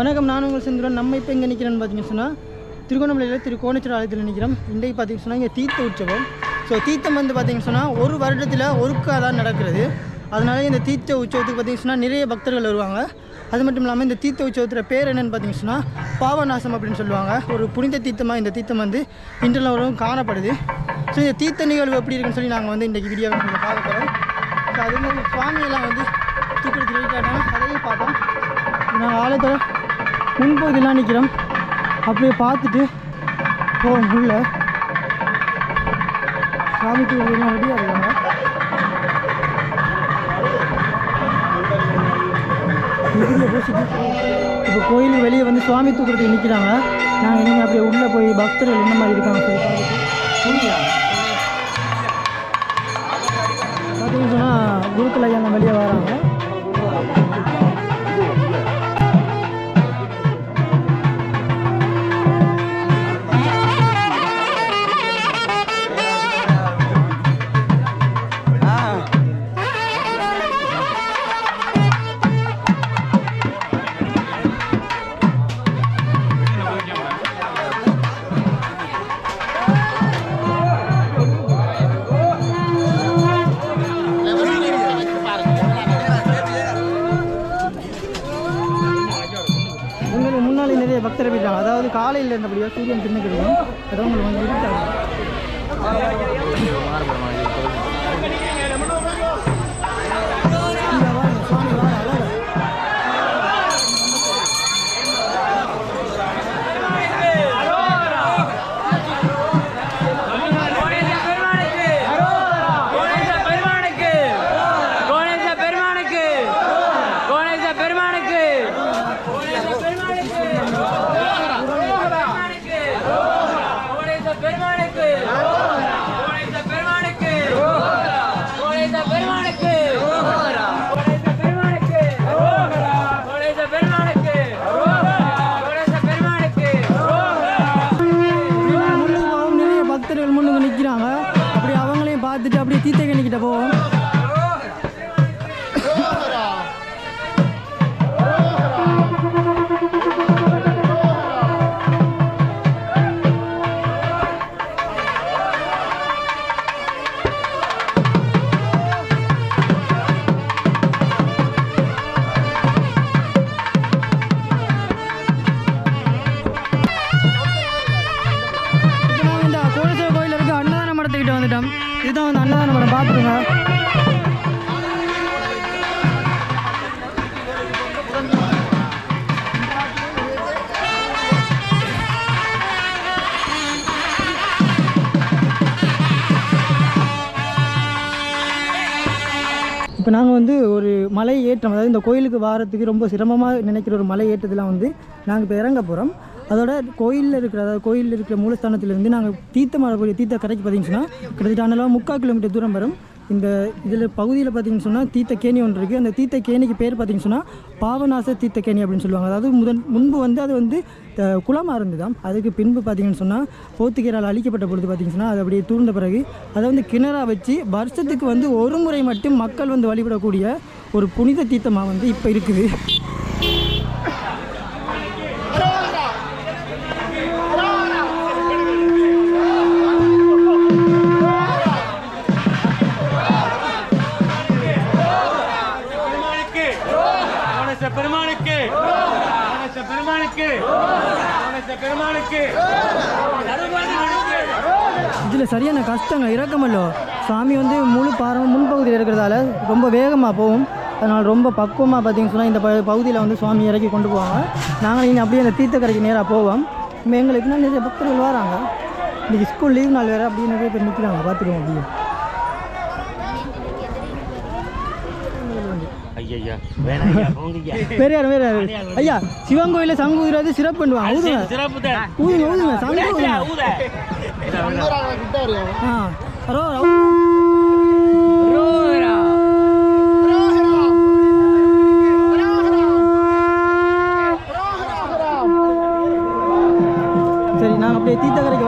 வணக்கம் நான் உங்கள் செந்துரன் நம்ம இப்போ எங்கே நிற்கிறேன்னு பார்த்தீங்கன்னு சொன்னால் திருகோணமலையில் திரு கோணேஸ்வர ஆலயத்தில் நிற்கிறோம் இன்றைக்கு பார்த்தீங்கன்னு சொன்னால் இங்கே தீர்த்த உற்சவம். ஸோ தீர்த்தம் வந்து பார்த்தீங்கன்னு சொன்னால் ஒரு வருடத்தில் ஒருக்கா தான் நடக்கிறது. அதனால இந்த தீர்த்த உற்சவத்துக்கு பார்த்தீங்கன்னு சொன்னால் நிறைய பக்தர்கள் வருவாங்க. அது மட்டும் இல்லாமல் இந்த தீர்த்த உற்சவத்தில் பேர் என்னென்னு பார்த்தீங்கன்னு சொன்னால் பாவநாசம் அப்படின்னு சொல்லுவாங்க. ஒரு புனித தீர்த்தமாக இந்த தீர்த்தம் வந்து இன்றெல்லாம் வரும் காணப்படுது. ஸோ இந்த தீர்த்த நிகழ்வு எப்படி இருக்குன்னு சொல்லி நாங்கள் வந்து இன்றைக்கி வீடியோவை நீங்கள் பார்க்க போகிறோம் ஸோ அதே மாதிரி சுவாமியெல்லாம் வந்து தூக்கிறதுக்கு அதையும் பார்த்தோம் நாங்கள் ஆலயத்தோட முன்பகுதியெல்லாம் நிற்கிறோம் அப்படியே பார்த்துட்டு போவோம் உள்ள. சாமி தூக்கெல்லாம் ரெடியாக இருக்காங்க இப்போ கோயில் வெளியே வந்து சுவாமி தூக்கிறதுக்கு நிற்கிறாங்க நாங்கள் இனிமேல் அப்படியே உள்ளே போய் பக்தர்கள் என்ன மாதிரி இருக்காங்க பார்த்துட்டு பார்த்தீங்கன்னு சொன்னால் குருக்கள் ஐயா வெளியே வராங்க. திருப்பிட்டாங்க அதாவது காலையில் இருந்தபடியாக சூரியன் சின்ன கிடைக்கும் அதவங்களுக்கு வந்து இருக்காங்க இப்போ நாங்கள் வந்து ஒரு மலை ஏற்றம் அதாவது இந்த கோயிலுக்கு வாரத்துக்கு ரொம்ப சிரமமாக நினைக்கிற ஒரு மலை ஏற்றத்தில் வந்து நாங்கள் இப்போ இறங்க போகிறோம் அதோட கோயிலில் இருக்கிற அதாவது கோயிலில் இருக்கிற மூலஸ்தானத்திலிருந்து நாங்கள் தீர்த்தம் வரக்கூடிய தீர்த்த கரைக்கு பார்த்தீங்கன்னா கிட்டத்தட்ட அண்ணலாம் முக்கால் கிலோமீட்டர் தூரம் வரும். இந்த இதில் பகுதியில் பார்த்தீங்கன்னு சொன்னால் தீர்த்த கேணி ஒன்று இருக்குது. அந்த தீர்த்த கேணிக்கு பேர் பார்த்தீங்கன்னு சொன்னால் பாவநாச தீர்த்த கேணி அப்படின்னு சொல்லுவாங்க. அதாவது முதன் முன்பு வந்து அது வந்து குளமாக இருந்துதான் அதுக்கு பின்பு பார்த்தீங்கன்னு சொன்னால் போத்துக்கீரால் அழிக்கப்பட்ட பொழுது பார்த்தீங்கன்னு சொன்னால் அது அப்படியே தூர்ந்த பிறகு அதை வந்து கிணறாக வச்சு வருஷத்துக்கு வந்து ஒரு முறை மட்டும் மக்கள் வந்து வழிபடக்கூடிய ஒரு புனித தீர்த்தமாக வந்து இப்போ இருக்குது. இல்லை இதில் சரியான கஷ்டங்க. இறக்கமல்லோ சாமி வந்து முழு பாறை முன்பகுதியில் இருக்கிறதால ரொம்ப வேகமாக போகும். அதனால் ரொம்ப பக்குவமாக பார்த்தீங்கன்னு சொன்னால் இந்த ப பகுதியில் வந்து சுவாமி இறக்கி கொண்டு போவாங்க. நாங்கள் இங்கே அப்படியே அந்த தீர்த்தக்கரைக்கு நேராக போவோம். இப்போ எங்களுக்கு இன்னும் நிறைய பக்தர்கள் வராங்க. இன்றைக்கி ஸ்கூல் லீவ் நாள் வேறு அப்படியே நிறைய பேர் நிற்கிறாங்க பார்த்துருவோம் அப்படியே. ஐயா வேணாம் ஐயா. போங்கய்யா வேறு யார் வேறு யார் ஐயா சிவன் கோயிலில் சங்கு ஊதுறது சிறப்பு பண்ணுவாங்க ஊதுங்க சிறப்பு தான். ஊதுங்க ஊதுங்க. சங்கு ஊதுங்க. ஆ. சரி நாங்கள் அப்படியே தீர்த்தக்கரைக்கு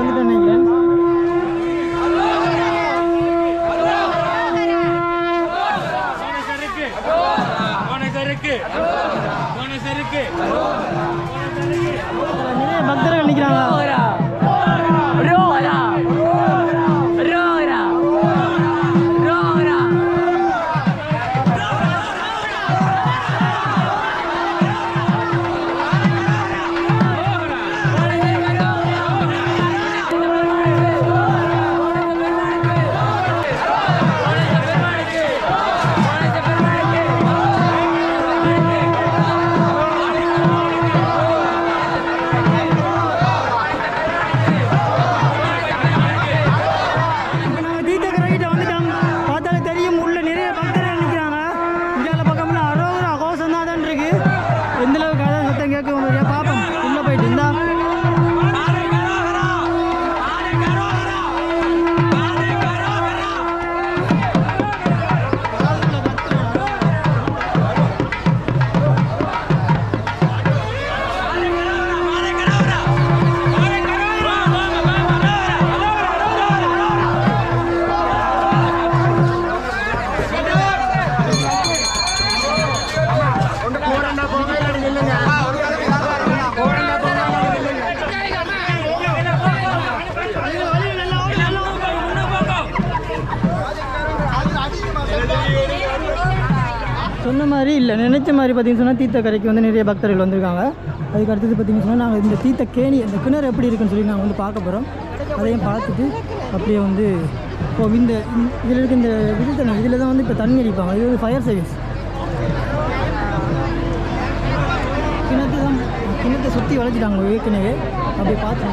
மாதிரி இல்லை. நினைச்ச மாதிரி பார்த்திங்கன்னு சொன்னால் தீர்த்தக்கரைக்கு வந்து நிறைய பக்தர்கள் வந்திருக்காங்க. அதுக்கு அடுத்தது பார்த்தீங்கன்னு சொன்னால் நாங்கள் இந்த தீர்த்த கேணி இந்த கிணறு எப்படி இருக்குன்னு சொல்லி நாங்கள் வந்து பார்க்க போகிறோம் அதையும் பார்த்துட்டு அப்படியே வந்து இப்போ இந்த இதில் இருக்க இந்த இது தண்ணி இதில் தான் வந்து இப்போ தண்ணி அடிப்பாங்க. இது வந்து ஃபயர் சர்வீஸ் கிணத்து தான் கிணத்தை சுற்றி வளைச்சிட்டாங்க ஏற்கனவே அப்படியே பார்த்து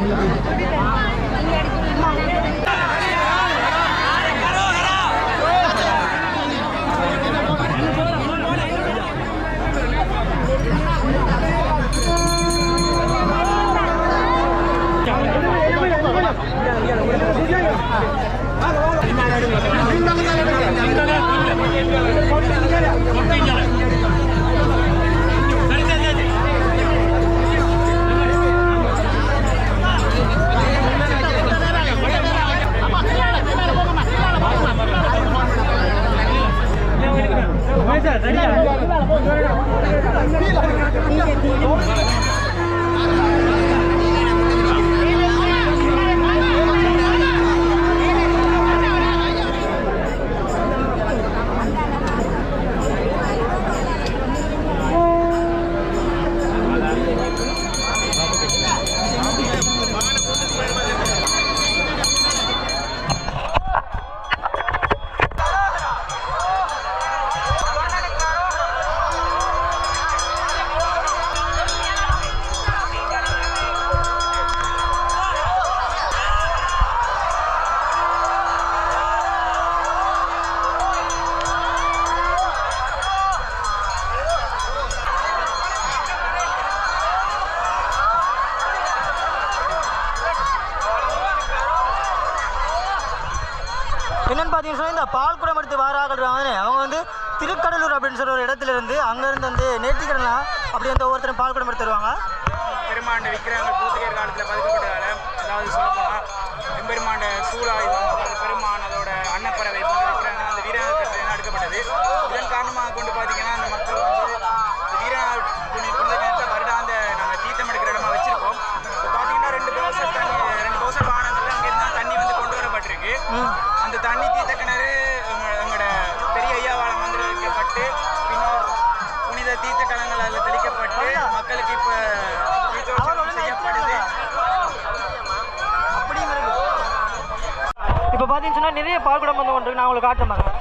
ஒரு இடத்துல இருந்து அங்கேருந்து வந்து நேர்த்திக்கடலாம் அப்படி வந்து ஒவ்வொருத்தரும் பால் குடம் எடுத்து வருவாங்க. பெருமாண்ட விக்கிரகங்கள் காலத்தில் பதிக்கப்பட்ட காலம் அதாவது சொல்லப்போனால் எம்பெருமாண்ட சூழாயுதம் பெருமான் அதோட அன்னப்பறவை போன்ற விக்கிரகங்கள் அந்த வீரகத்தில் எடுக்கப்பட்டது. இதன் காரணமாக கொண்டு பார்த்தீங்கன்னா இப்போ பார்த்தீங்கன்னு சொன்னால் நிறைய பால்குடம் வந்து ஒன்று நான் உங்களுக்கு காட்டுறேன்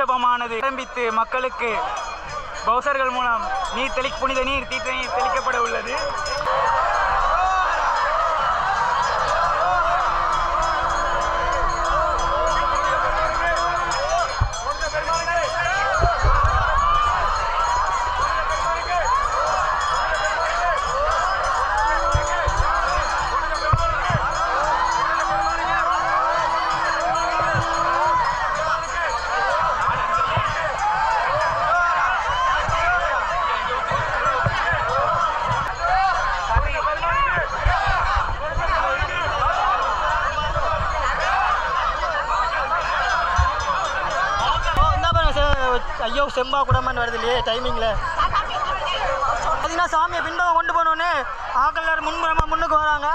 கோணநாதரின் ஆரம்பித்து மக்களுக்கு பௌசர்கள் மூலம் நீர் தெளி புனித நீர் தீர்த்த நீர் தெளிக்கப்பட உள்ளது. செம்பா குடமான்னு வருது இல்லையே டைமிங்கில் பார்த்தீங்கன்னா சாமியை பின்பகம் கொண்டு போனோன்னே ஆக்கள் முன்புறமாக முன்னுக்கு வராங்க.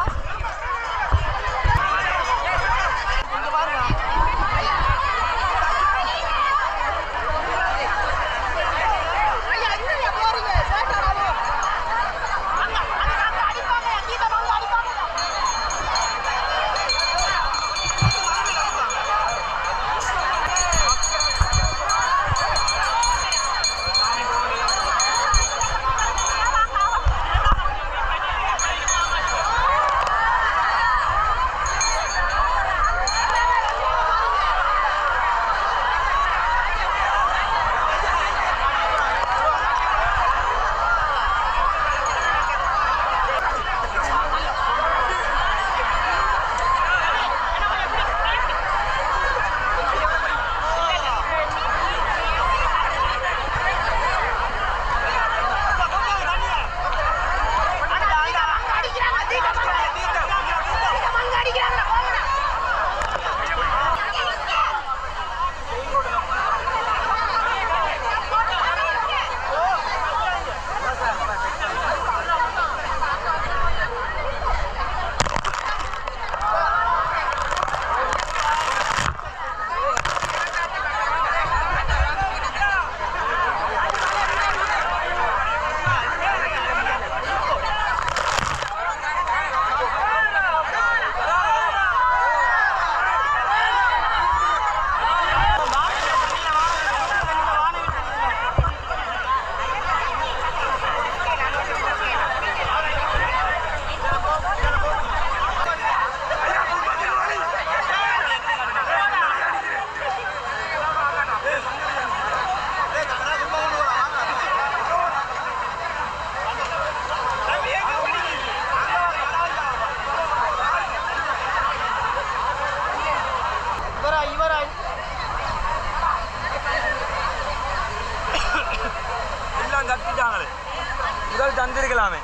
കുടങ്ങളാണ്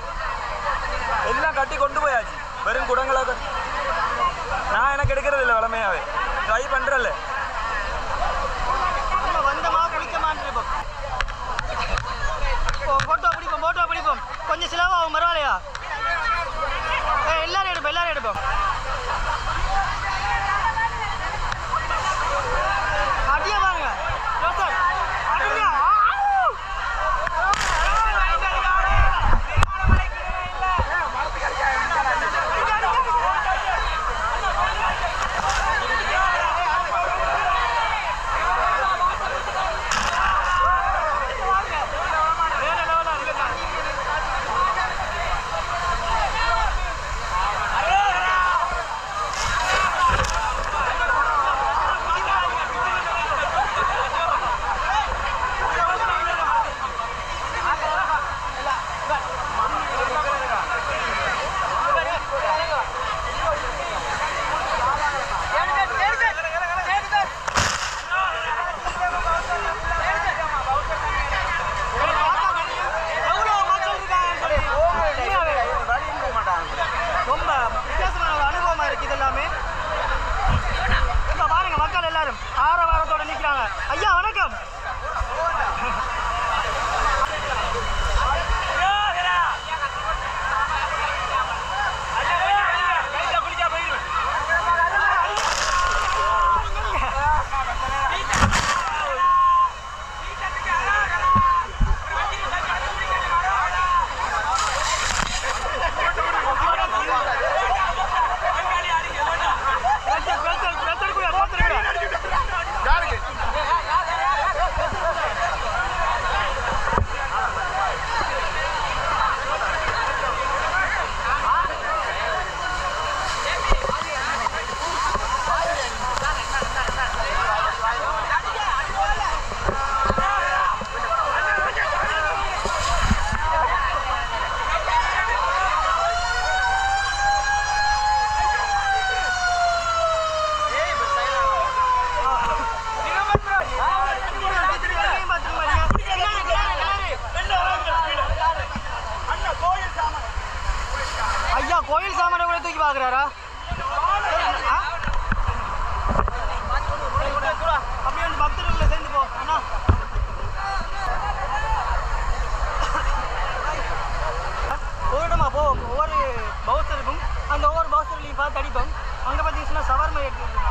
എല്ലാം കട്ടി കൊണ്ടുപോയാച്ചി വെറും കുടങ്ങളെ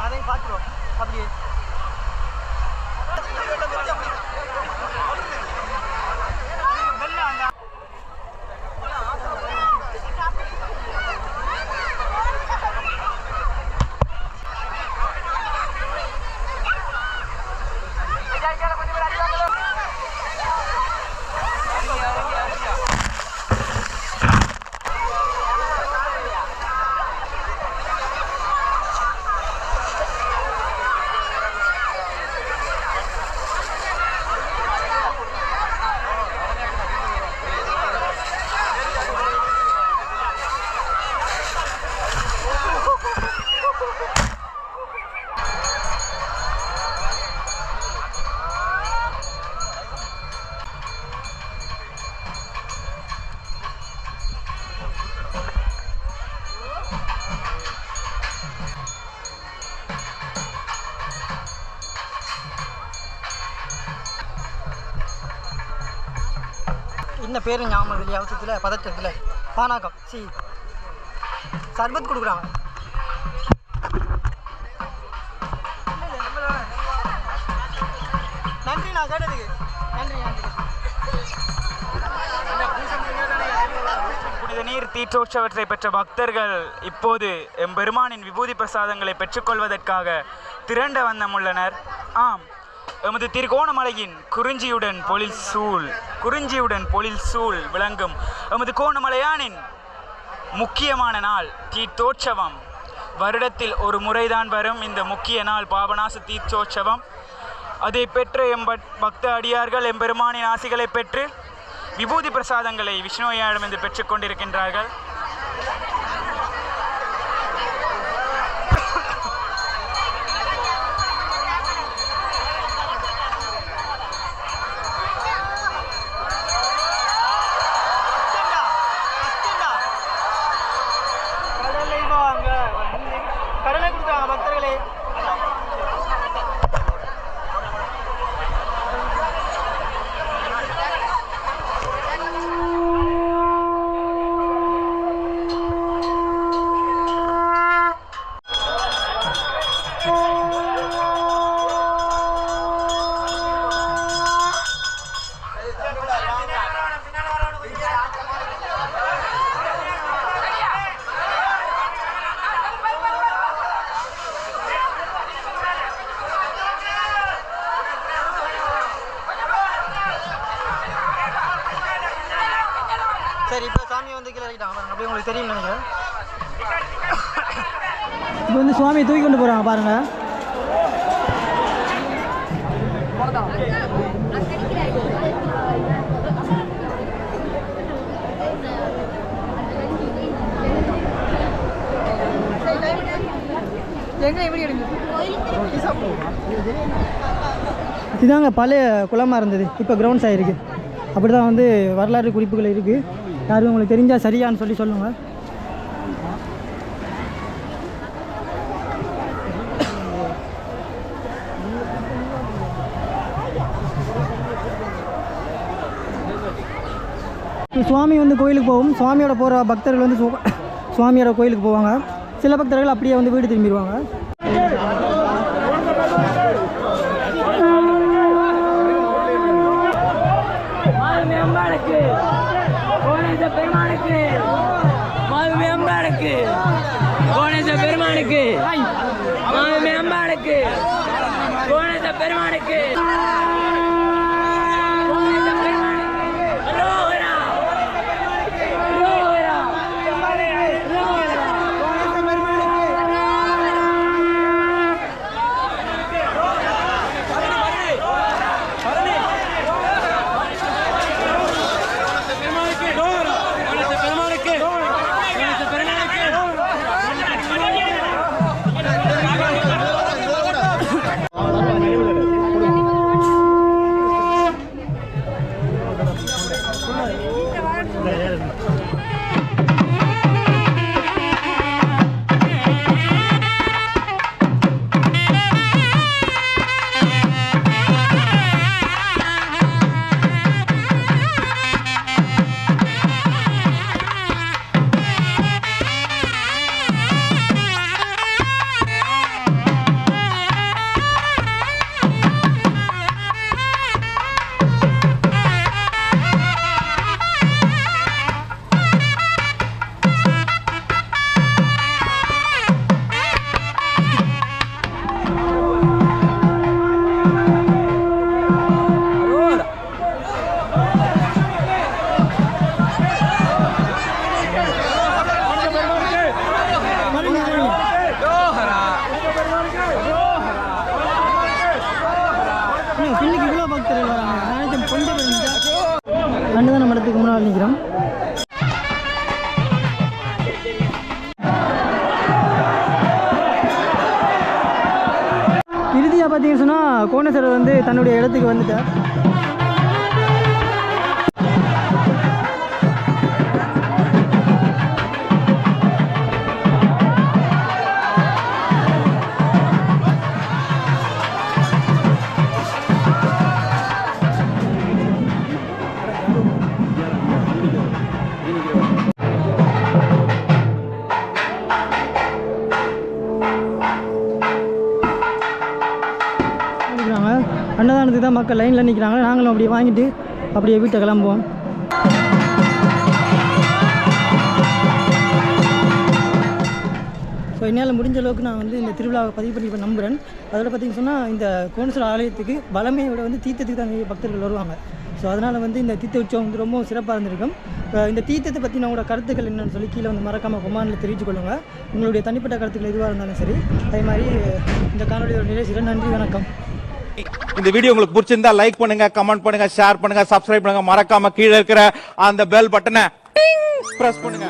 அதையும் பார்த்துருவோம். அப்படியே. பேர் ஞாபகம் இல்லையா? அவசரத்தில் பதட்டத்தில் பானாக்கம் சி. சர்பத் கொடுக்குறாங்க. நன்றி நான் கேட்டதுக்கு. நன்றி நன்றி. புனித நீர் தீற்றோற்சவத்தை பெற்ற பக்தர்கள் இப்போது எம்பெருமானின் விபூதி பிரசாதங்களை பெற்றுக்கொள்வதற்காக திரண்ட வந்தமுள்ளனர் ஆம். எமது திருகோணமலையின் குறிஞ்சியுடன் பொழில் சூழ் குறிஞ்சியுடன் பொழில் சூழ் விளங்கும். எமது கோணமலையானின் முக்கியமான நாள் தீர்த்தோற்சவம். வருடத்தில் ஒரு முறைதான் வரும் இந்த முக்கிய நாள் பாபநாச தீர்த்தோற்சவம். அதை பெற்று எம்பட் பக்த அடியார்கள் எம்பெருமானின் ஆசிகளை பெற்று விபூதி பிரசாதங்களை விஷ்ணுவையாடமிருந்து பெற்றுக்கொண்டிருக்கின்றார்கள் இதாங்க பழைய குளமாக இருந்தது. இப்போ கிரவுண்ட்ஸ் ஆகிருக்கு அப்படி தான் வந்து வரலாறு குறிப்புகள் இருக்குது யாரும் உங்களுக்கு தெரிஞ்சால் சரியான்னு சொல்லி சொல்லுங்கள் சுவாமி வந்து கோயிலுக்கு போகும். சுவாமியோட போகிற பக்தர்கள் வந்து சுவாமியோட கோயிலுக்கு போவாங்க. சில பக்தர்கள் அப்படியே வந்து வீடு திரும்பிடுவாங்க. கோணேச பெருமானுக்கு. மாதுமை அம்பாளுக்கு. கோணேச பெருமானுக்கு. மாதுமை அம்பாளுக்கு. கோணேச பெருமானுக்கு. நிற்கிறாங்க. அன்னதானத்துக்கு தான் மக்கள் லைனில் நிற்கிறாங்க. நாங்களும் அப்படியே வாங்கிட்டு அப்படியே வீட்டை கிளம்புவோம். ஸோ என்னால் முடிஞ்ச அளவுக்கு நான் வந்து இந்த திருவிழாவை பதிவு பண்ணி இப்போ நம்புகிறேன் அதோட பார்த்தீங்கன்னு சொன்னால் இந்த கோணேஸ்வரர் ஆலயத்துக்கு வளமையோட வந்து தீர்த்தத்துக்கு தான் நிறைய பக்தர்கள் வருவாங்க. ஸோ அதனால் வந்து இந்த தீர்த்த உற்சவம் வந்து ரொம்ப சிறப்பாக இருந்திருக்கும். இந்த தீர்த்தத்தை பற்றி உங்களோட கருத்துக்கள் என்னென்னு சொல்லி கீழே வந்து மறக்காமல் கொமானில் தெரிவித்து கொள்ளுங்கள் உங்களுடைய தனிப்பட்ட கருத்துக்கள் எதுவாக இருந்தாலும் சரி அதே மாதிரி இந்த காணொலியோட சிறு நன்றி வணக்கம். இந்த வீடியோ உங்களுக்கு பிடிச்சிருந்தா லைக் பண்ணுங்க கமெண்ட் பண்ணுங்க ஷேர் பண்ணுங்க சப்ஸ்கிரைப் பண்ணுங்க. மறக்காம கீழே இருக்கிற அந்த பெல் பட்டனை பிரஸ் பண்ணுங்க.